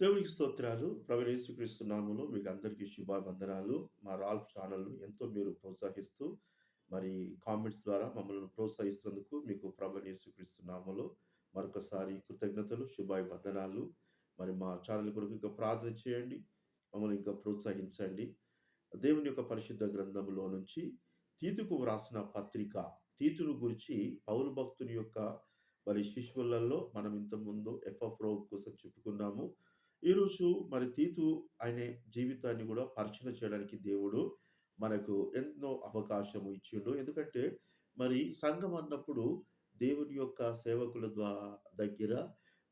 దేవునికి స్తోత్రాలు. ప్రవేశిక్రీస్తు నామములో మీకు అందరికీ శుభావందనాలు. మా రాల్ఫ్ ఛానల్ను ఎంతో మీరు ప్రోత్సహిస్తూ మరి కామెంట్స్ ద్వారా మమ్మల్ని ప్రోత్సహిస్తున్నందుకు మీకు ప్రభనేసుక్రీస్తు నామములో మరొకసారి కృతజ్ఞతలు శుభావందనాలు మరి మా ఛానల్ కొరకు ఇంకా ప్రార్థన చేయండి. మమ్మల్ని ఇంకా ప్రోత్సహించండి. దేవుని యొక్క పరిశుద్ధ గ్రంథంలో నుంచి తీతుకు వ్రాసిన పత్రిక తీతును గురించి పౌరు భక్తుని యొక్క మరి శిష్యులలో మనం ఇంతకుముందు ఎఫ్ఎఫ్ రోగ్ కోసం చెప్పుకున్నాము. ఈరోజు మరి తీతు ఆయన జీవితాన్ని కూడా పరిచయం చేయడానికి దేవుడు మనకు ఎన్నో అవకాశం ఇచ్చిండు. ఎందుకంటే మరి సంఘం అన్నప్పుడు దేవుని యొక్క సేవకుల ద్వారా దగ్గర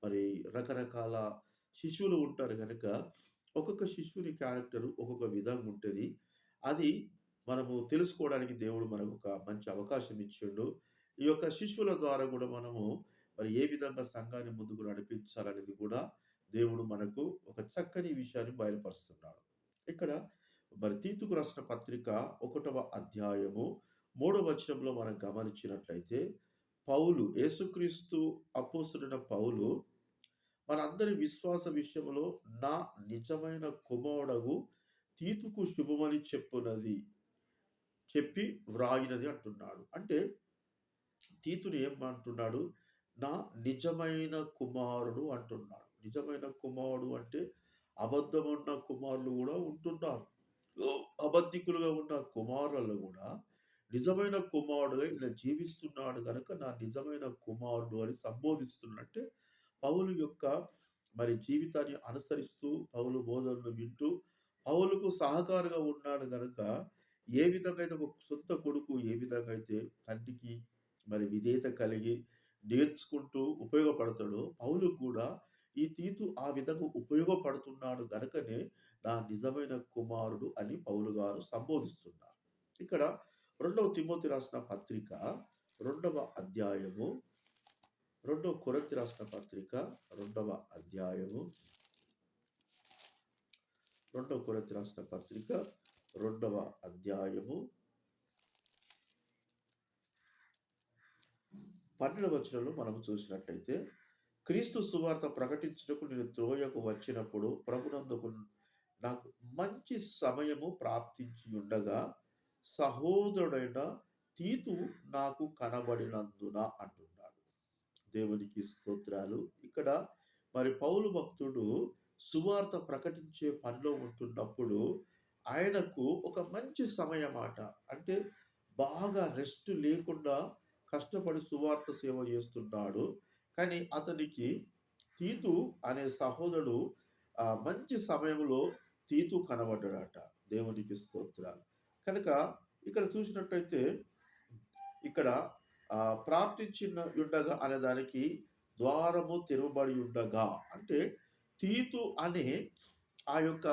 మరి రకరకాల శిశువులు ఉంటారు కనుక ఒక్కొక్క శిశువుని క్యారెక్టర్ ఒక్కొక్క విధంగా ఉంటుంది. అది మనము తెలుసుకోవడానికి దేవుడు మనకు ఒక మంచి అవకాశం ఇచ్చిండు. ఈ యొక్క శిశువుల ద్వారా కూడా మనము మరి ఏ విధంగా సంఘాన్ని ముందుకు నడిపించాలనేది కూడా దేవుడు మనకు ఒక చక్కని విషయాన్ని బయలుపరుస్తున్నాడు. ఇక్కడ మరి తీతుకు రాసిన పత్రిక ఒకటవ అధ్యాయము మూడవ వచనంలో మనం గమనించినట్లయితే పౌలు యేసుక్రీస్తు అపోసుడిన పౌలు మనందరి విశ్వాస విషయంలో నా నిజమైన కుమారుడగు తీతుకు శుభమని చెప్పునది చెప్పి వ్రాయినది అంటున్నాడు. అంటే తీతుని ఏం అంటున్నాడు? నా నిజమైన కుమారుడు అంటున్నాడు. నిజమైన కుమారుడు అంటే అబద్ధమున్న కుమారులు కూడా ఉంటున్నారు. అబద్ధికులుగా ఉన్న కుమారులలో కూడా నిజమైన కుమారుడుగా ఇలా జీవిస్తున్నాడు కనుక నా నిజమైన కుమారుడు అని సంబోధిస్తున్నట్టే పౌలు యొక్క మరి జీవితాన్ని అనుసరిస్తూ పౌలు బోధనలు వింటూ పౌలుకు సహకారంగా ఉన్నాడు కనుక ఏ విధంగా అయితే ఒక సొంత కొడుకు ఏ విధంగా అయితే తండ్రికి మరి విధేయత కలిగి నేర్చుకుంటూ ఉపయోగపడతాడో పౌలు కూడా ఈ తీతు ఆ విధంగా ఉపయోగపడుతున్నాడు గనుకనే నా నిజమైన కుమారుడు అని పౌలు గారు సంబోధిస్తున్నారు. ఇక్కడ రెండవ తిమోతి రాసిన పత్రిక రెండవ అధ్యాయము రెండవ కొరతి రాసిన పత్రిక రెండవ అధ్యాయము రెండవ కొరతి రాసిన పత్రిక రెండవ అధ్యాయము పన్నెండవ వచనంలో మనం చూసినట్లయితే క్రీస్తు సువార్త ప్రకటించుటకు నేను త్రోయకు వచ్చినప్పుడు ప్రభునందుకు నాకు మంచి సమయము ప్రాప్తించి ఉండగా సహోదరుడైన తీతు నాకు కనబడినందున అంటున్నాడు. దేవునికి స్తోత్రాలు. ఇక్కడ మరి పౌలు భక్తుడు సువార్త ప్రకటించే పనిలో ఉంటున్నప్పుడు ఆయనకు ఒక మంచి సమయం అంటే బాగా రెస్ట్ లేకుండా కష్టపడి సువార్త సేవ చేస్తున్నాడు. కానీ అతనికి తీతు అనే సహోదరుడు మంచి సమయంలో తీతు కనబడ్డాడట. దేవునికి స్తోత్రాలు. కనుక ఇక్కడ చూసినట్లయితే ఇక్కడ ప్రాప్తించిన ఉండగా అనే దానికి ద్వారము తెరవబడి ఉండగా అంటే తీతు అనే ఆ యొక్క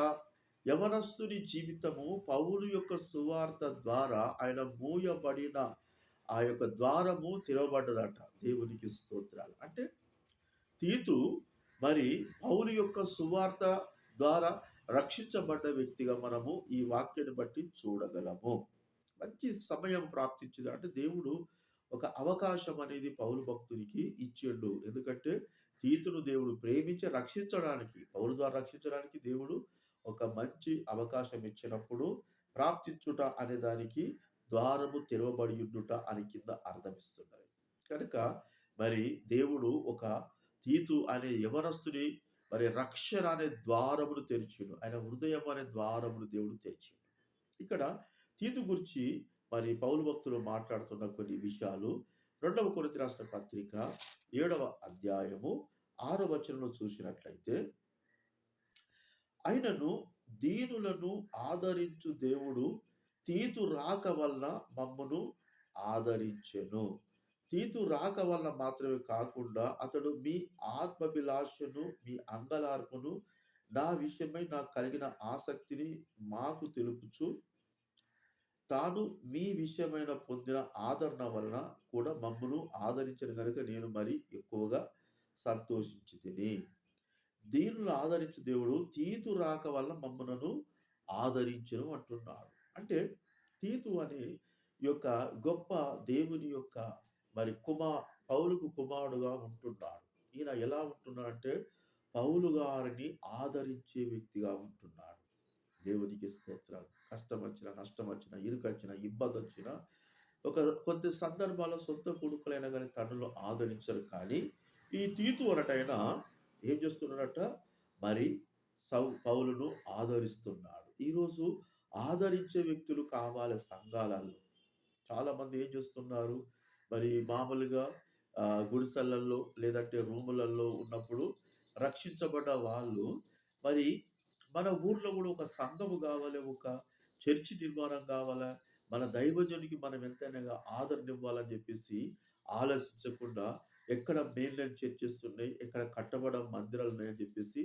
యవనస్తుని జీవితము పౌలు యొక్క సువార్త ద్వారా ఆయన మూయబడిన ఆ యొక్క ద్వారము తెరవబడ్డదట దేవునికి స్తోత్రాలు. అంటే తీతు మరి పౌలు యొక్క సువార్త ద్వారా రక్షించబడ్డ వ్యక్తిగా మనము ఈ వాక్యాన్ని బట్టి చూడగలము. మంచి సమయం ప్రాప్తించింది. అంటే దేవుడు ఒక అవకాశం అనేది పౌలు భక్తునికి ఇచ్చిండు. ఎందుకంటే తీతును దేవుడు ప్రేమించి రక్షించడానికి పౌరు ద్వారా రక్షించడానికి దేవుడు ఒక మంచి అవకాశం ఇచ్చినప్పుడు ప్రాప్తించుట అనే దానికి ద్వారము తెరవబడి ఉండుట అని కింద అర్థమిస్తున్నది. కనుక మరి దేవుడు ఒక తీతు అనే యవనస్తుని మరి రక్షణ అనే ద్వారమును తెరిచిండు. ఆయన హృదయం అనే ద్వారమును దేవుడు తెరిచిండు. ఇక్కడ తీతు గురించి మరి పౌలు భక్తులు మాట్లాడుతున్న కొన్ని విషయాలు రెండవ కొరింథీ రాష్ట్ర పత్రిక ఏడవ అధ్యాయము ఆరో వచనంలో చూసినట్లయితే ఆయనను దీనులను ఆదరించు దేవుడు తీతు రాక వలన మమ్మను ఆదరించెను. తీతు రాక వలన మాత్రమే కాకుండా అతడు మీ ఆత్మభిలాషను మీ అంగలార్పును నా విషయమై నాకు కలిగిన ఆసక్తిని మాకు తెలుపుచు తాను మీ విషయమైన పొందిన ఆదరణ వలన కూడా మమ్మను ఆదరించిన కనుక నేను మరి ఎక్కువగా సంతోషించి తిని దీనులు ఆదరించు దేవుడు తీతు రాక వల్ల మమ్మలను ఆదరించను అంటున్నాడు. అంటే తీతు అనే యొక్క గొప్ప దేవుని యొక్క మరి కుమార్ పౌలుకు కుమారుడుగా ఉంటున్నాడు ఈయన ఎలా ఉంటున్నాడంటే పౌలు గారిని ఆదరించే వ్యక్తిగా ఉంటున్నాడు. దేవునికి స్తోత్రాలు. కష్టం వచ్చిన నష్టం వచ్చిన ఇరుకొచ్చిన ఇబ్బంది వచ్చిన ఒక కొద్ది సందర్భాల్లో సొంత కొడుకులైనా కానీ తండ్రులు ఆదరించరు. కానీ ఈ తీతు అనటాయన ఏం చేస్తున్నాడట? మరి సౌ పౌలును ఆదరిస్తున్నాడు. ఈరోజు ఆదరించే వ్యక్తులు కావాలి సంఘాలలో. చాలామంది ఏం చేస్తున్నారు? మరి మామూలుగా గుడిసెలల్లో లేదంటే రూములలో ఉన్నప్పుడు రక్షించబడ్డ వాళ్ళు మరి మన ఊర్లో కూడా ఒక సంఘము కావాలి ఒక చర్చి నిర్మాణం కావాలి మన దైవజనికి మనం ఎంతైనా ఆదరణ ఇవ్వాలని చెప్పేసి ఆలోచించకుండా ఎక్కడ మెయిన్‌లైన్ చర్చెస్ ఉన్నాయి, ఎక్కడ కట్టబడ మందిరాలు ఉన్నాయని జెప్పేసి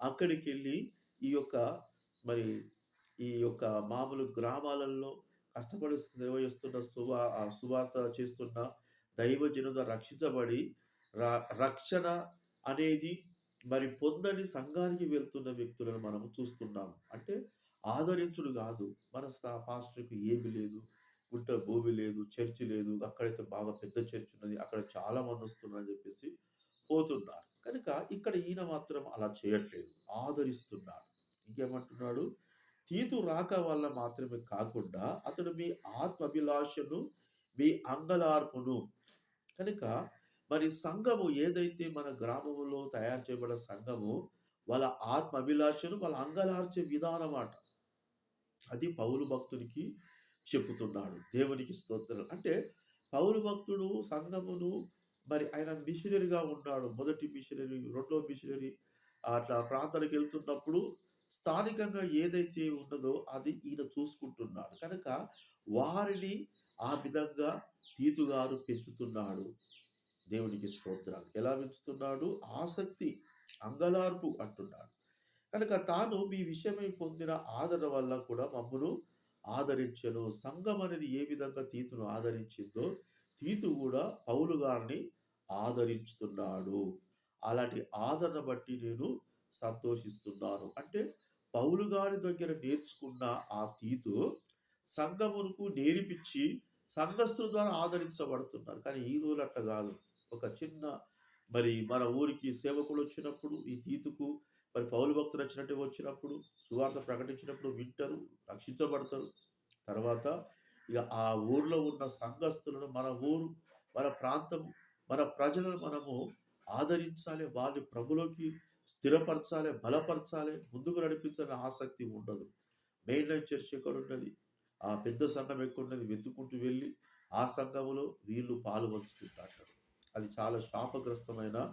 అక్కడికెళ్ళి ఈ యొక్క మరి ఈ యొక్క మామూలు గ్రామాలలో కష్టపడి సేవ చేస్తున్న సువా సువార్త చేస్తున్న దైవజనుగా రక్షించబడి రక్షణ అనేది మరి పొందని సంఘానికి వెళ్తున్న వ్యక్తులను మనము చూస్తున్నాం. అంటే ఆదరించుడు కాదు మన పాస్టర్‌కి ఏమి లేదు. గుంట భూమి లేదు. చర్చి లేదు. అక్కడైతే బాగా పెద్ద చర్చ్ ఉన్నది. అక్కడ చాలా మంది వస్తున్నారని చెప్పేసి పోతున్నారు. కనుక ఇక్కడ ఈయన మాత్రం అలా చేయట్లేదు. ఆదరిస్తున్నాడు. ఇంకేమంటున్నాడు? తీతు రాక వల్ల మాత్రమే కాకుండా అతడు మీ ఆత్మభిలాషను మీ అంగలార్పును కనుక మరి సంఘము ఏదైతే మన గ్రామములో తయారు చేయబడిన సంఘము వాళ్ళ ఆత్మ అభిలాషను వాళ్ళ అంగలార్చే విధానమాట. అది పౌలు భక్తునికి చెప్తున్నాడు దేవునికి స్తోత్రం. అంటే పౌలు భక్తుడు సంఘమును మరి ఆయన మిషనరీగా ఉన్నాడు. మొదటి మిషనరీ, రెండో మిషనరీ అట్లా ప్రాంతానికి వెళ్తున్నప్పుడు స్థానికంగా ఏదైతే ఉన్నదో అది ఈయన చూసుకుంటున్నాడు. కనుక వారిని ఆ విధంగా తీతుగారు పెంచుతున్నాడు. దేవునికి స్తోత్రాలు. ఎలా పెంచుతున్నాడు? ఆసక్తి, అంగలార్పు అంటున్నాడు. కనుక తాను మీ విషయమై పొందిన ఆదరణ వల్ల కూడా మమ్మను ఆదరించను సంఘం అనేది ఏ విధంగా తీతును ఆదరించిందో తీతు కూడా పౌలు గారిని ఆదరించుతున్నాడు. అలాంటి ఆదరణ బట్టి నేను సంతోషిస్తున్నాను. అంటే పౌలు గారి దగ్గర నేర్చుకున్న ఆ తీతు సంఘమునకు నేర్పించి సంఘస్థుల ద్వారా ఆదరించబడుతున్నారు. కానీ ఈ రోజు అట్లా కాదు ఒక చిన్న మరి మన ఊరికి సేవకులు వచ్చినప్పుడు ఈ తీతుకు మరి పౌలు భక్తులు వచ్చినట్టు వచ్చినప్పుడు సువార్త ప్రకటించినప్పుడు వింటారు, రక్షించబడతారు. తర్వాత ఇక ఆ ఊర్లో ఉన్న సంఘస్థులను మన ఊరు, మన ప్రాంతం, మన ప్రజలను మనము ఆదరించాలి. వారి ప్రభులోకి స్థిరపరచాలి, బలపరచాలి, ముందుకు నడిపించాలని ఆసక్తి ఉండదు. మెయిన్ మెయిన్‌లైన్ చర్చ్ ఎక్కడున్నది? ఆ పెద్ద సంఘం ఎక్కడున్నది? వెతుక్కుంటూ వెళ్ళి ఆ సంఘములో వీళ్ళు పాలు పంచుకుంటారు అది చాలా శాపగ్రస్తమైన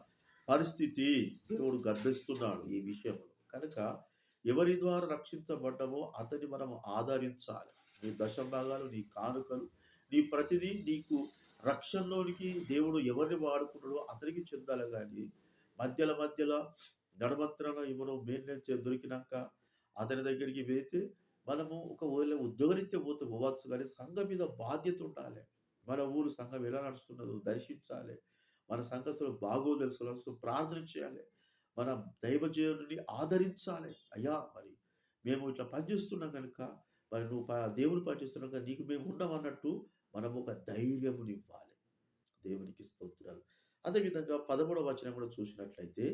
పరిస్థితి. దేవుడు గర్దిస్తున్నాడు ఈ విషయంలో. కనుక ఎవరి ద్వారా రక్షించబడ్డమో అతన్ని మనం ఆదరించాలి. నీ దశభాగాలు నీ కానుకలు, నీ ప్రతిదీ నీకు రక్షణలోనికి దేవుడు ఎవరిని వాడుకున్నాడో అతనికి చెందాలి కానీ మధ్యల మధ్యలో నడమంత్రాన ఎవరో మెయిన్‌లైన్ చే దొరికినాక అతని దగ్గరికి వెళ్తే మనము ఒకవేళ ఉద్యోగరీత్యా పోతే పోవచ్చు కానీ సంఘం మీద బాధ్యత ఉండాలి. మన ఊరు సంఘం ఎలా నడుస్తున్నదో దర్శించాలి. మన సంఘస్థులు బాగో తెలుసుకోవాలి. ప్రార్థన చేయాలి. మన దైవజీవుని ఆదరించాలి. అయ్యా! మరి మేము ఇట్లా పని చేస్తున్నాం మరి నువ్వు దేవుని పని కనుక నీకు మేము ఉండమన్నట్టు మనం ఒక ధైర్యమునివ్వాలి. దేవునికి స్తోత్రాలు. అదేవిధంగా పదమూడవ వచనం కూడా చూసినట్లయితే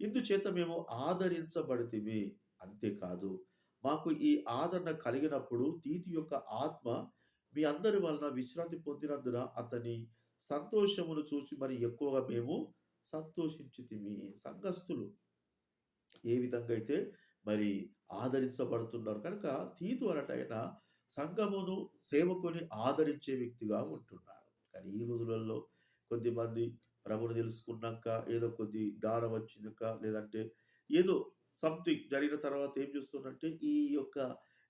ఇందుచేత మేము ఆదరించబడితిమి. అంతేకాదు మాకు ఈ ఆదరణ కలిగినప్పుడు తీతి యొక్క ఆత్మ మీ అందరి వలన విశ్రాంతి పొందినందున అతని సంతోషమును చూసి మరి ఎక్కువగా మేము సంతోషించితిమి. సంఘస్థులు ఏ విధంగా అయితే మరి ఆదరించబడుతున్నారు. కనుక తీతు అనటైన సంఘమును, సేవకుని ఆదరించే వ్యక్తిగా ఉంటున్నాడు. కానీ ఈ రోజులలో కొద్దిమంది ప్రభుని తెలుసుకున్నాక ఏదో కొద్ది జ్ఞానం వచ్చినాక లేదంటే ఏదో సంథింగ్ జరిగిన తర్వాత ఏం చేస్తున్నారంటే ఈ యొక్క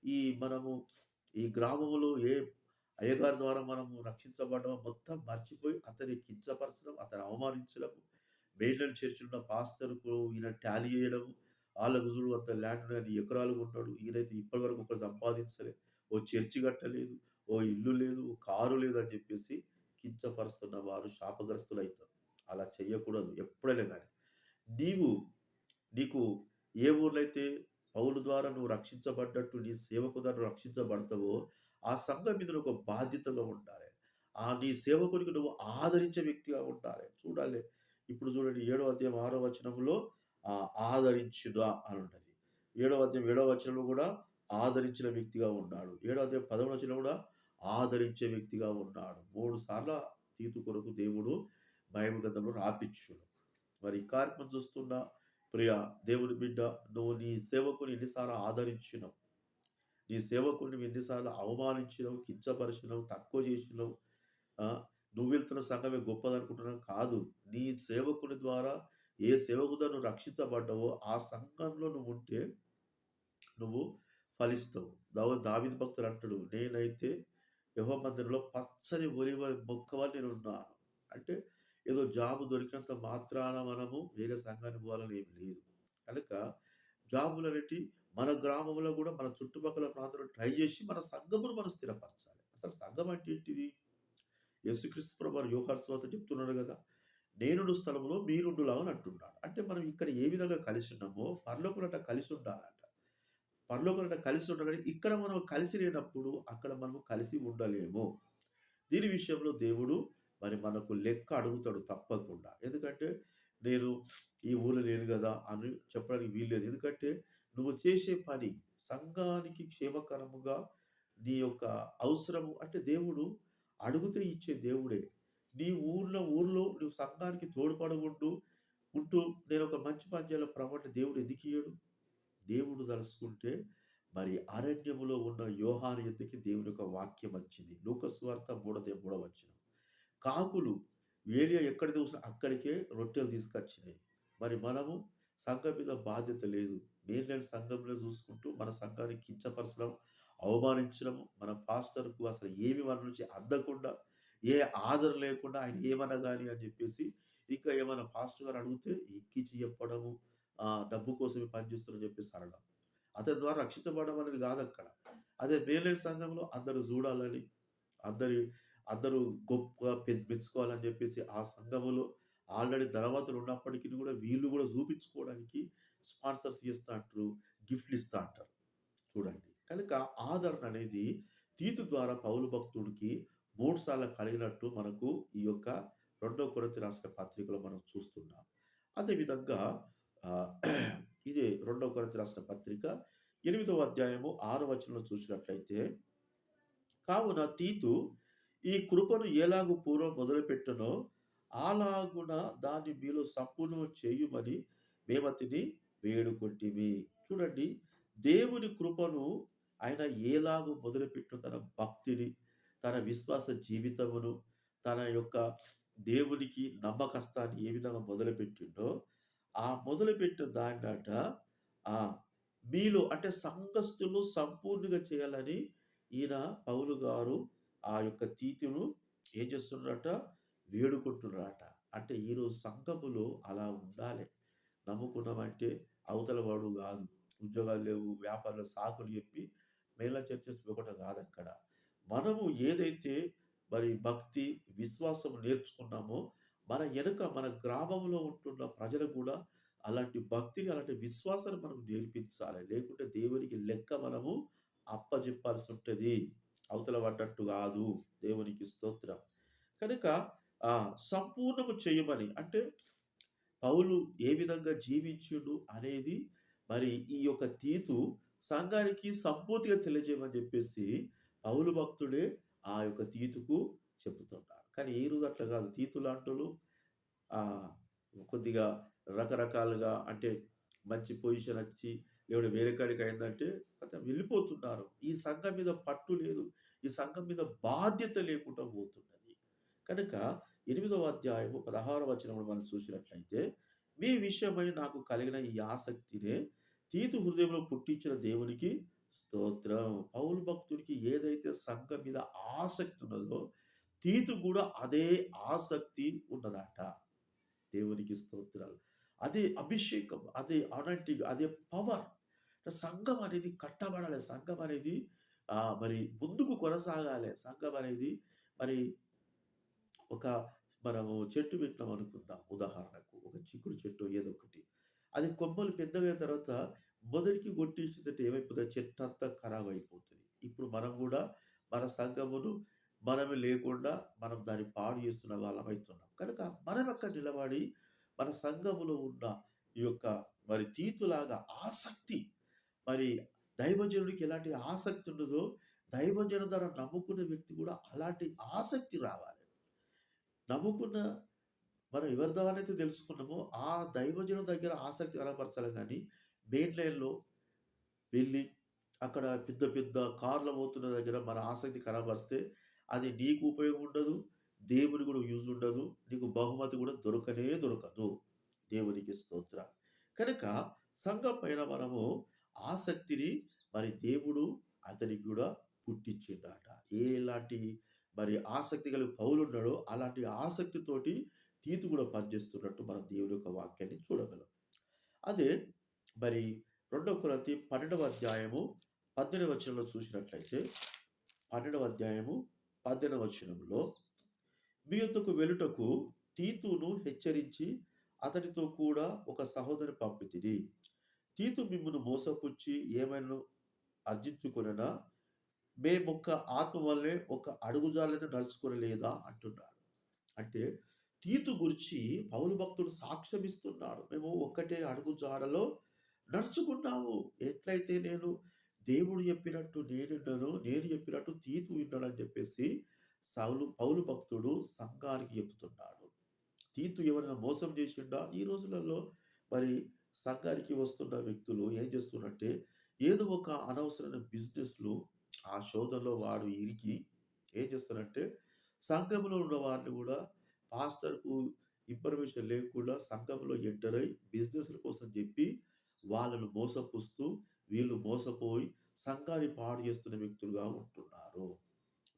ఈ మనము ఈ గ్రామంలో ఏ అయ్యగారి ద్వారా మనము రక్షించబడడం మొత్తం మర్చిపోయి అతని కించపరచడం, అతను అవమానించడం, మెయిన్‌లైన్ చర్చిలో ఉన్న పాస్టర్‌కు ఈయన టాలీ చేయడం, వాళ్ళ చూడు అంత ల్యాండ్ ఉన్నది, ఎకరాలు ఉన్నాడు ఈయనైతే ఇప్పటివరకు ఒకటి సంపాదించలే. ఓ చర్చి కట్టలేదు, ఓ ఇల్లు లేదు, ఓ కారు లేదు అని చెప్పేసి కించపరుస్తున్న వారు శాపగ్రస్తులైతారు. అలా చేయకూడదు ఎప్పుడైనా కానీ నీవు నీకు ఏ ఊర్లో అయితే పౌలు ద్వారా నువ్వు రక్షించబడ్డట్టు నీ సేవకు ద్వారా రక్షించబడతావో ఆ సంఘం మీద నువ్వు ఒక బాధ్యతగా ఉండాలి. ఆ నీ సేవకునికి నువ్వు ఆదరించే వ్యక్తిగా ఉండాలి. చూడాలి. ఇప్పుడు చూడండి ఏడో అధ్యాయం ఆరో వచనంలో ఆదరించుదా అని ఉన్నది ఏడవ అధ్యాయం ఏడవ వచనంలో కూడా ఆదరించిన వ్యక్తిగా ఉన్నాడు. ఏడవ అధ్యాయం పదమూడవ వచనం కూడా ఆదరించే వ్యక్తిగా ఉన్నాడు. మూడు సార్ల తీతు కొరకు దేవుడు బైబిల్ గ్రంథంలో రాపించును మరి ఈ కార్యక్రమం చూస్తున్న ప్రియ దేవుని బిడ్డ నువ్వు నీ సేవకుని ఎన్నిసార్లు ఆదరించినావు? నీ సేవకుని ఎన్నిసార్లు అవమానించినావు కించపరిచినావు తక్కువ చేసినావు? నువ్వు వెళ్తున్న సంఘమే గొప్పదనుకుంటున్నావు? కాదు. నీ సేవకుని ద్వారా ఏ సేవకు నువ్వు రక్షించబడ్డావో ఆ సంఘంలో నువ్వు ఉంటే నువ్వు ఫలిస్తావు. దావ దావిద భక్తులు అంటాడు నేనైతే యహో మందిరంలో పచ్చని ఒలివ మొక్కవని నేను ఉన్నాను అంటే ఏదో జాబ్ దొరికినంత మాత్రాన మనము వేరే సంఘానికి పోవాలని ఏమి లేదు. కనుక జాబులనేటి మన గ్రామంలో కూడా మన చుట్టుపక్కల ప్రాంతంలో ట్రై చేసి మన సంఘమును మనం స్థిరపరచాలి. అసలు సంఘం అంటే ఏంటిది? యేసుక్రీస్తు ప్రభువారు యోహాను చెప్తున్నాడు కదా నేనుండు స్థలంలో మీరుండులాగా అని అంటున్నాడు. అంటే మనం ఇక్కడ ఏ విధంగా కలిసి ఉన్నామో పర్లోకులట కలిసి ఉండాలంట. పర్లోకులట కలిసి ఉండాలని ఇక్కడ మనం కలిసి లేనప్పుడు అక్కడ మనము కలిసి ఉండలేము. దీని విషయంలో దేవుడు మరి మనకు లెక్క అడుగుతాడు తప్పకుండా. ఎందుకంటే నేను ఈ ఊళ్ళో లేను కదా అని చెప్పడానికి వీల్లేదు. ఎందుకంటే నువ్వు చేసే పని సంఘానికి క్షేమకరముగా నీ యొక్క అవసరము అంటే దేవుడు అడుగుతే ఇచ్చే దేవుడే. నీ ఊర్లో ఊర్లో నువ్వు సంఘానికి తోడ్పడకుంటూ ఉంటూ నేనొక మంచి పని ప్రవణ దేవుడు ఎందుకు ఇయ్యడు దేవుడు తలుసుకుంటే మరి అరణ్యములో ఉన్న యోహాను ఎందుకు దేవుని యొక్క వాక్యం వచ్చింది. లోకస్వార్థ మూడదే మూడో కాకులు ఏరియా ఎక్కడ చూసినా అక్కడికే రొట్టెలు తీసుకొచ్చినాయి. మరి మనము సంఘం మీద బాధ్యత లేదు. మెయిన్‌లైన్ సంఘంలో చూసుకుంటూ మన సంఘాన్ని కించపరచడం, అవమానించడము, మన పాస్టర్‌కు అసలు ఏమి మన నుంచి అందకుండా, ఏ ఆదరణ లేకుండా ఆయన ఏమన్నా అని చెప్పేసి ఇంకా ఏమైనా పాస్టర్ గారు అడిగితే ఎక్కించి చెప్పడము, డబ్బు కోసమే పనిచేస్తున్నారని చెప్పేసి అనడం. అతని ద్వారా రక్షించబడడం అనేది కాదక్కడ. అదే మెయిన్‌లైన్ సంఘంలో అందరూ చూడాలని, అందరి అందరూ గొప్పగా పె మెచ్చుకోవాలని చెప్పేసి ఆ సంఘములో ఆల్రెడీ ధనవంతులు ఉన్నప్పటికీ కూడా వీళ్ళు కూడా చూపించుకోవడానికి స్పాన్సర్స్ చేస్తా అంటారు. గిఫ్ట్‌లు ఇస్తా అంటారు. చూడండి. కనుక ఆదరణ అనేది తీతు ద్వారా పౌలు భక్తుడికి మూడు సార్లు కలిగినట్టు మనకు ఈ యొక్క రెండో కొరత రాసిన పత్రికలో మనం చూస్తున్నాం. అదేవిధంగా ఇదే రెండో కొరత రాసిన పత్రిక ఎనిమిదవ అధ్యాయము ఆరు వచనంలో చూసినట్లయితే కావున తీతు ఈ కృపను ఎలాగు పూర్వం మొదలుపెట్టనో అలాగున దాన్ని మీలో సంపూర్ణం చేయుమని మేమతిని వేడుకొంటిమి. చూడండి దేవుని కృపను ఆయన ఏలాగు మొదలుపెట్టిన తన భక్తిని, తన విశ్వాస జీవితమును, తన యొక్క దేవునికి నమ్మకస్తాన్ని ఏ విధంగా మొదలుపెట్టిండో, ఆ మొదలుపెట్టిన దాన్నట ఆ మీలో అంటే సంఘస్థులు సంపూర్ణంగా చేయాలని ఈయన పౌలు గారు ఆ యొక్క తీతును ఏం చేస్తున్నారట? వేడుకుంటున్నారట. అంటే ఈరోజు సంఘములో అలా ఉండాలి నమ్ముకున్నామంటే అవతల వాడు ఉద్యోగాలు లేవు, వ్యాపారాలు సాకులు చెప్పి మేలా చర్చస్ ఒకటి కాదక్కడ. మనము ఏదైతే మరి భక్తి, విశ్వాసం నేర్చుకున్నామో మన వెనుక మన గ్రామంలో ఉంటున్న ప్రజలు కూడా అలాంటి భక్తిని, అలాంటి విశ్వాసాన్ని మనం నేర్పించాలి. లేకుంటే దేవునికి లెక్క మనము అప్పజెప్పాల్సి ఉంటుంది అవతల పడ్డట్టు కాదు. దేవునికి స్తోత్రం. కనుక సంపూర్ణము చేయమని అంటే పౌలు ఏ విధంగా జీవించిండు అనేది మరి ఈ యొక్క తీతు సంఘానికి సంపూర్తిగా తెలియజేయమని చెప్పేసి పౌలు భక్తుడే ఆ యొక్క తీతుకు చెప్తున్నాడు. కానీ ఈ రోజు అట్లా కాదు. తీతు లాంటోళ్ళు కొద్దిగా రకరకాలుగా అంటే మంచి పొజిషన్ వచ్చి లేకపోతే వేరే కాడికి అయిందంటే అతను వెళ్ళిపోతున్నారు. ఈ సంఘం మీద పట్టు లేదు. ఈ సంఘం మీద బాధ్యత లేకుండా పోతున్నది. కనుక ఎనిమిదవ అధ్యాయము 16వ వచనంలో మనం చూసినట్లయితే మీ విషయమై నాకు కలిగిన ఈ ఆసక్తినే తీతు హృదయంలో పుట్టించిన దేవునికి స్తోత్రం. పౌలు భక్తుడికి ఏదైతే సంఘం మీద ఆసక్తి ఉన్నదో తీతు కూడా అదే ఆసక్తి ఉన్నదట. దేవునికి స్తోత్రాలు. అదే అభిషేకం, అదే అనంటి అదే పవర్. సంఘం అనేది కట్టబడాలి. సంఘం అనేది మరి ముందుకు కొనసాగాలి. సంఘం అనేది మరి ఒక మనము చెట్టు పెట్టినాం అనుకుందాం ఉదాహరణకు. ఒక చిక్కుడు చెట్టు ఏదో ఒకటి. అది కొమ్మలు పెద్దగైన తర్వాత మొదటికి కొట్టేసిందంటే చెట్టు అంతా ఖరాబ్ అయిపోతుంది ఇప్పుడు మనం కూడా మన సంఘమును మనమే లేకుండా మనం దాన్ని పాడు చేస్తున్న వాళ్ళమైతున్నాం. కనుక మనం అక్కడ నిలబడి మన సంఘములో ఉన్న ఈ యొక్క మరి తీతులాగా ఆసక్తి మరి దైవజనుడికి ఎలాంటి ఆసక్తి ఉండదో దైవజన ద్వారా నమ్ముకున్న వ్యక్తి కూడా అలాంటి ఆసక్తి రావాలి. నమ్ముకున్న మనం ఎవరి ద్వారానైతే తెలుసుకున్నామో ఆ దైవజనం దగ్గర ఆసక్తి కనపరచాలి కానీ మెయిన్ లైన్లో వెళ్ళి అక్కడ పెద్ద పెద్ద కార్లు పోతున్న దగ్గర మన ఆసక్తి కనపరిస్తే అది నీకు ఉపయోగం ఉండదు దేవుని కూడా యూజ్ ఉండదు నీకు బహుమతి కూడా దొరకనే దొరకదు. దేవునికి స్తోత్ర. కనుక సంఘం పైన మనము ఆసక్తిని మరి దేవుడు అతనికి కూడా పుట్టించిండట. ఎలాంటి మరి ఆసక్తి కలిగి పౌలు ఉన్నాడో అలాంటి ఆసక్తితోటి తీతు కూడా పనిచేస్తున్నట్టు మనం దేవుని యొక్క వాక్యాన్ని చూడగలం. అదే మరి రెండవ కొరతి పన్నెండవ అధ్యాయము పద్దెనిమిది వచనంలో చూసినట్లయితే పన్నెండవ అధ్యాయము పద్దెనిమిది వచనంలో మీ యొద్దకు వెలుటకు తీతును హెచ్చరించి అతనితో కూడా ఒక సహోదరి పంపితిని. తీతు మిమ్మును మోసపుచ్చి ఏమైనా అర్జించుకొననా? మేమొక్క ఆత్మ వల్లే ఒక అడుగుజాలైతే నడుచుకునలేదా? అంటున్నాడు. అంటే తీతు గురించి పౌరు భక్తుడు సాక్ష్యం ఇస్తున్నాడు మేము ఒక్కటే అడుగుజాడలో నడుచుకున్నాము. ఎట్లయితే నేను దేవుడు చెప్పినట్టు నేనున్నాను నేను చెప్పినట్టు తీతు విన్నాడని చెప్పేసి సౌలు పౌలు భక్తుడు సంఘానికి చెబుతున్నాడు తీతు ఎవరైనా మోసం చేసిండా? ఈ రోజులలో మరి సంఘానికి వస్తున్న వ్యక్తులు ఏం చేస్తున్నట్టే ఏదో ఒక అనవసరమైన బిజినెస్లు ఆ శోధనలో వాడు ఇరికి ఏం చేస్తారంటే సంఘంలో ఉన్న వారిని కూడా పాస్టర్కు ఇన్ఫర్మేషన్ లేకుండా సంఘంలో ఎంటర్ బిజినెస్ల కోసం చెప్పి వాళ్ళను మోసపుస్తూ వీళ్ళు మోసపోయి సంఘాన్ని పాడు చేస్తున్న వ్యక్తులుగా ఉంటున్నారు.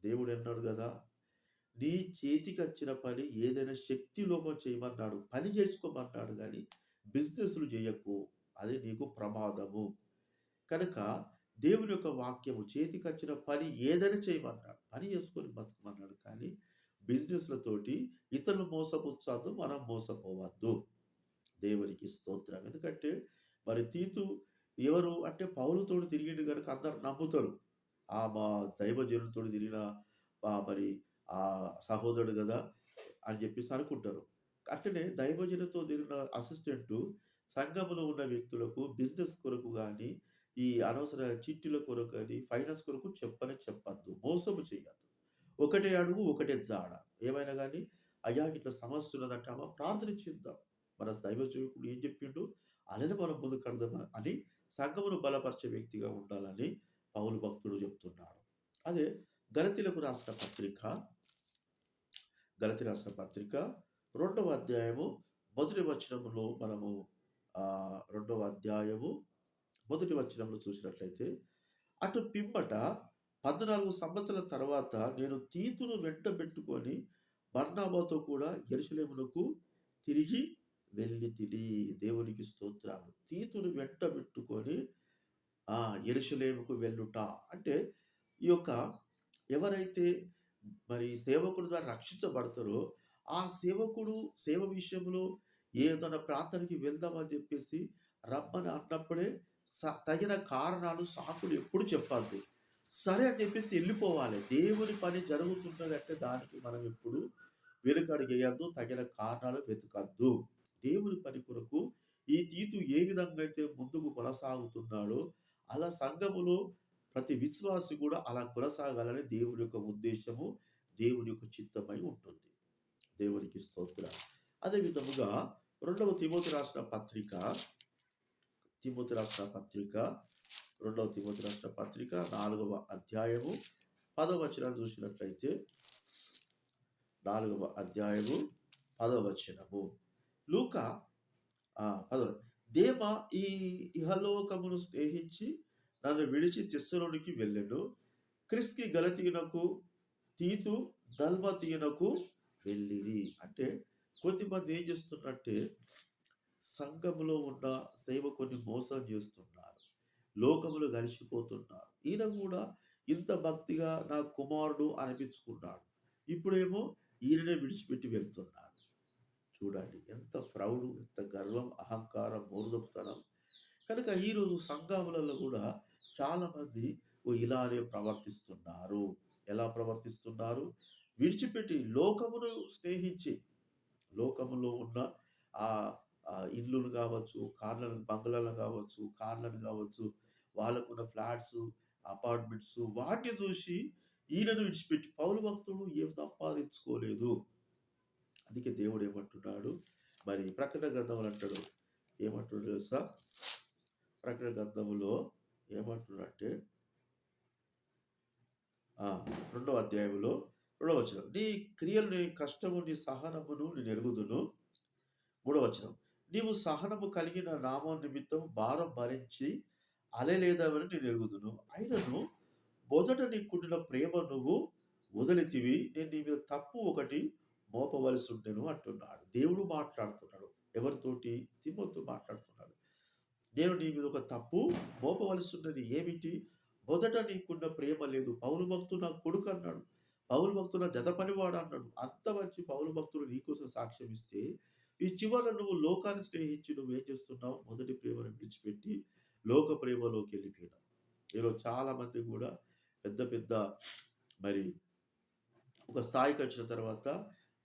దేవుడు అన్నాడు కదా నీ చేతికి వచ్చిన పని ఏదైనా శక్తి లోపం చేయమన్నాడు పని చేసుకోమన్నాడు కానీ బిజినెస్లు చేయకు. అది నీకు ప్రమాదము. కనుక దేవుని యొక్క వాక్యము చేతికి వచ్చిన పని ఏదైనా చేయమన్నాడు. పని చేసుకొని బతుకమన్నాడు. కానీ బిజినెస్లతోటి ఇతరులు మోసపుచ్చద్దు మనం మోసపోవద్దు. దేవునికి స్తోత్రం. ఎందుకంటే మరి తీతు ఎవరు అంటే పౌరుతో తిరిగిండు కనుక అందరు నమ్ముతారు. ఆ మా దైవజనులతో తిరిగిన మరి ఆ సహోదరుడు కదా అని చెప్పేసి అనుకుంటారు. అట్లనే దైవజనులతో తిరిగిన అసిస్టెంట్ సంఘములో ఉన్న వ్యక్తులకు బిజినెస్ కొరకు కానీ ఈ అనవసర చిట్టిల కొరకు కానీ ఫైనాన్స్ కొరకు చెప్పని చెప్పద్దు మోసము చేయద్దు. ఒకటే అడుగు ఒకటే జాడ. ఏమైనా కానీ అయ్యా ఇట్లా సమస్య ఉన్నదంటామా ప్రార్థన చేద్దాం. మన దైవజనుడు ఏం చెప్పిండు? అలానే మనం ముందు కడదామా? అని సంఘమును బలపరిచే వ్యక్తిగా ఉండాలని పౌలు భక్తుడు చెప్తున్నాడు. అదే గలతీలకు రాసిన పత్రిక గలతి రాసిన పత్రిక రెండవ అధ్యాయము మొదటి వచనములో మనము రెండవ అధ్యాయము మొదటి వచనంలో చూసినట్లయితే అటు పిమ్మట పద్నాలుగు సంవత్సరాల తర్వాత నేను తీతును వెంట పెట్టుకొని బర్నాబాతో కూడా ఎరుసలేమునకు తిరిగి వెళ్ళి తిడి దేవునికి స్తోత్రాలు తీతును వెంట పెట్టుకొని ఆ ఎరుసలేముకు వెళ్ళుట. అంటే ఈ యొక్క ఎవరైతే మరి సేవకుడు ద్వారా రక్షించబడతారో ఆ సేవకుడు సేవ విషయంలో ఏదైనా ప్రాంతానికి వెళ్దామని చెప్పేసి రమ్మని అన్నప్పుడే స- తగిన కారణాలు సాకులు ఎప్పుడు చెప్పద్దు. సరే అని చెప్పేసి వెళ్ళిపోవాలి. దేవుని పని జరుగుతున్నదంటే దానికి మనం ఎప్పుడు వెనుకడుగేయద్దు తగిన కారణాలు వెతకద్దు. దేవుని పని కొరకు ఈ తీతు ఏ విధంగా అయితే ముందుకు కొనసాగుతున్నాడో అలా సంఘములో ప్రతి విశ్వాసి కూడా అలా కొనసాగాలని దేవుని యొక్క ఉద్దేశము దేవుని యొక్క చిత్తమై ఉంటుంది. దేవునికి స్తోత్ర అదే విధముగా రెండవ తిమోతి రాసిన పత్రిక తిమోతి రాసిన పత్రిక రెండవ తిమోతి రాసిన పత్రిక నాలుగవ అధ్యాయము పదవ వచనాలు చూసినట్లయితే నాలుగవ అధ్యాయము పదవ వచనము. లూక పదవ దేవ ఈ ఇహలోకమును స్నేహించి నన్ను విడిచి తెస్సలోనికి వెళ్ళాడు క్రిస్కి గలతీయునకు తీతు దల్మతీయునకు వెళ్ళిరి. అంటే కొద్దిమంది ఏం చేస్తున్నట్టే సంఘములో ఉన్న సేవకుని మోసం చేస్తున్నారు. లోకములు గరిచిపోతున్నారు ఈయన కూడా ఇంత భక్తిగా నా కుమారుడు అనిపించుకున్నాడు. ఇప్పుడేమో ఈయననే విడిచిపెట్టి వెళ్తున్నాడు. చూడండి ఎంత ప్రౌడు ఎంత గర్వం అహంకారం మూర్ధపుతనం. కనుక ఈరోజు సంఘములలో కూడా చాలామంది ఓ ఇలానే ప్రవర్తిస్తున్నారు. ఎలా ప్రవర్తిస్తున్నారు? విడిచిపెట్టి లోకమును స్నేహించి లోకములో ఉన్న ఆ ఆహ్, ఇల్లులు కార్లను బంగ్లాలను కావచ్చు కార్లను కావచ్చు వాళ్ళకున్న ఫ్లాట్స్ అపార్ట్మెంట్స్ వాటిని చూసి ఈయనను విడిచిపెట్టి పౌలు భక్తుడు ఏం సంపాదించుకోలేదు. అందుకే దేవుడు ఏమంటున్నాడు మరి ప్రకటన గ్రంథములు అంటాడు. ఏమంటున్నాడు తెలుసా? ప్రకటన గ్రంథములో ఏమంటున్నాడంటే రెండవ అధ్యాయంలో రెండవ వచనం. నీ క్రియలు, నీ కష్టము, నీ సహనమును నేనెరుగుదును. మూడవ వచనం. నీవు సహనము కలిగిన నామం నిమిత్తం భారం భరించి అలలేదామని నేను ఎరుగుదును అయినను మొదట నీకుండిన ప్రేమ నువ్వు వదిలితివి. నేను నీ మీద తప్పు ఒకటి మోపవలసి ఉండేను అంటున్నాడు. దేవుడు మాట్లాడుతున్నాడు. ఎవరితోటి? తిమోతితో మాట్లాడుతున్నాడు. నేను నీ మీద ఒక తప్పు మోపవలసి ఉన్నది ఏమిటి? మొదట నీకున్న ప్రేమ లేదు. పౌరు భక్తుడు నా కొడుకన్నాడు. పౌలు భక్తుల జత పనివాడు అంటాడు అంత మంచి పౌలు భక్తులు నీకోసం సాక్ష్యం ఇస్తే, ఈ చివరన నువ్వు లోకాన్ని స్నేహించి నువ్వేం చేస్తున్నావు? మొదటి ప్రేమను విడిచిపెట్టి లోక ప్రేమలోకి వెళ్ళిపోయినావు ఈరోజు చాలామంది కూడా పెద్ద పెద్ద మరి ఒక స్థాయికి వచ్చిన తర్వాత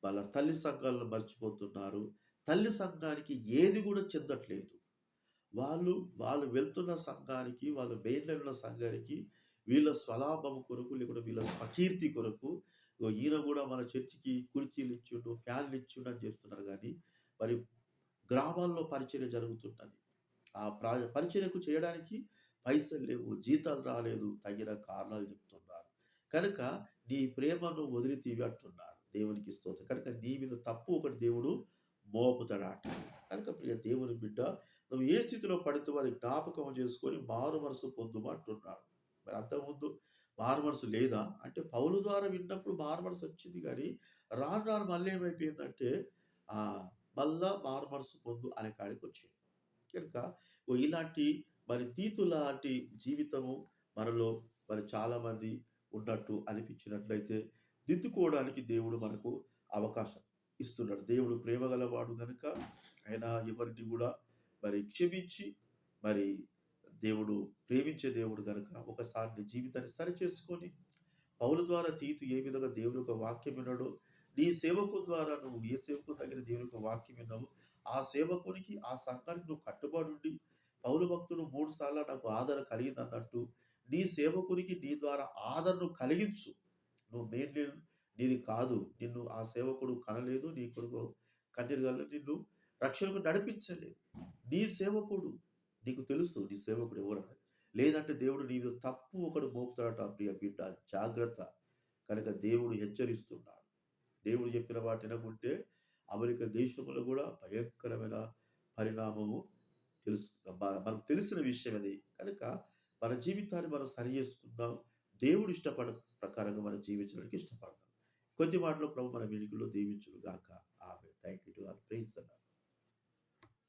వాళ్ళ తల్లి సంఘాలను మర్చిపోతున్నారు. తల్లి సంఘానికి ఏది కూడా చెందట్లేదు. వాళ్ళు, వాళ్ళు వెళ్తున్న సంఘానికి, వాళ్ళు మెయింటైన్ ఉన్న సంఘానికి వీళ్ళ స్వలాభం కొరకు, లేకుంటే వీళ్ళ స్వకీర్తి కొరకు, ఈయన కూడా మన చర్చికి కుర్చీలు ఇచ్చిండు ఫ్యాన్లు ఇచ్చిండు అని చెప్తున్నారు కానీ మరి గ్రామాల్లో పరిచర్య జరుగుతున్నది. ఆ ప్రా పరిచర్యకు చేయడానికి పైసలు లేవు, జీతాలు రాలేదు, తగిన కారణాలు చెప్తున్నారు. కనుక నీ ప్రేమను వదిలితివి అంటున్నాడు. దేవునికి స్తోత్రం. కనుక నీ మీద తప్పు ఒకటి దేవుడు మోపుతాడాట కనుక ప్రియ దేవుని బిడ్డ, నువ్వు ఏ స్థితిలో పడితే అది జ్ఞాపకం చేసుకొని మారు మనసు పొందుమంటున్నాడు మరి అంతకుముందు మారు మనసు లేదా? అంటే పౌలు ద్వారా విన్నప్పుడు మారు మనసు వచ్చింది కానీ రాను రాను మళ్ళీ ఏమైపోయిందంటే మళ్ళా మారు మనసు పొందు అనే కాడికొచ్చింది. కనుక ఇలాంటి మరి తీతు లాంటి జీవితము మనలో మరి చాలామంది ఉన్నట్టు అనిపించినట్లయితే దిద్దుకోవడానికి దేవుడు మనకు అవకాశం ఇస్తున్నాడు. దేవుడు ప్రేమ గలవాడు కనుక ఆయన ఎవరిని కూడా మరి క్షమించి మరి దేవుడు ప్రేమించే దేవుడు కనుక ఒకసారి నీ జీవితాన్ని సరిచేసుకొని పౌల ద్వారా తీతు ఏ విధంగా దేవుని యొక్క వాక్యం విన్నాడో, నీ సేవకు ద్వారా నువ్వు ఏ సేవకు తగిన దేవుని యొక్క వాక్యం విన్నావు ఆ సేవకునికి, ఆ సంఘానికి నువ్వు కట్టుబడి ఉండి, పౌలు భక్తుడు 3 సార్లు నాకు ఆదరణ కలిగింది అన్నట్టు నీ సేవకునికి నీ ద్వారా ఆదరణను కలిగించు. నువ్వు మెయిన్‌లీ నీది కాదు. నిన్ను ఆ సేవకుడు కనలేదు. నీ కొడుకు కన్నీరు కల నిన్ను రక్షణకు నడిపించలేదు. నీ సేవకుడు నీకు తెలుసు నీ సేవకుడు ఎవరన్నది. లేదంటే దేవుడు నీ మీద తప్పు ఒకడు మోపుతాడట ప్రియ బిడ్డ జాగ్రత్త. కనుక దేవుడు హెచ్చరిస్తున్నాడు. దేవుడు చెప్పిన వాటినకుంటే అమెరికా దేశంలో కూడా భయంకరమైన పరిణామము తెలుసు మనకు తెలిసిన విషయం అది. కనుక మన జీవితాన్ని మనం సరి చేసుకుందాం. దేవుడు ఇష్టపడ ప్రకారంగా మనం జీవించడానికి ఇష్టపడదాం. కొద్ది మాటలు ప్రభు మన వెనుకలో దీవించును గాక. ఆమె thank you to all. Praise అన్నారు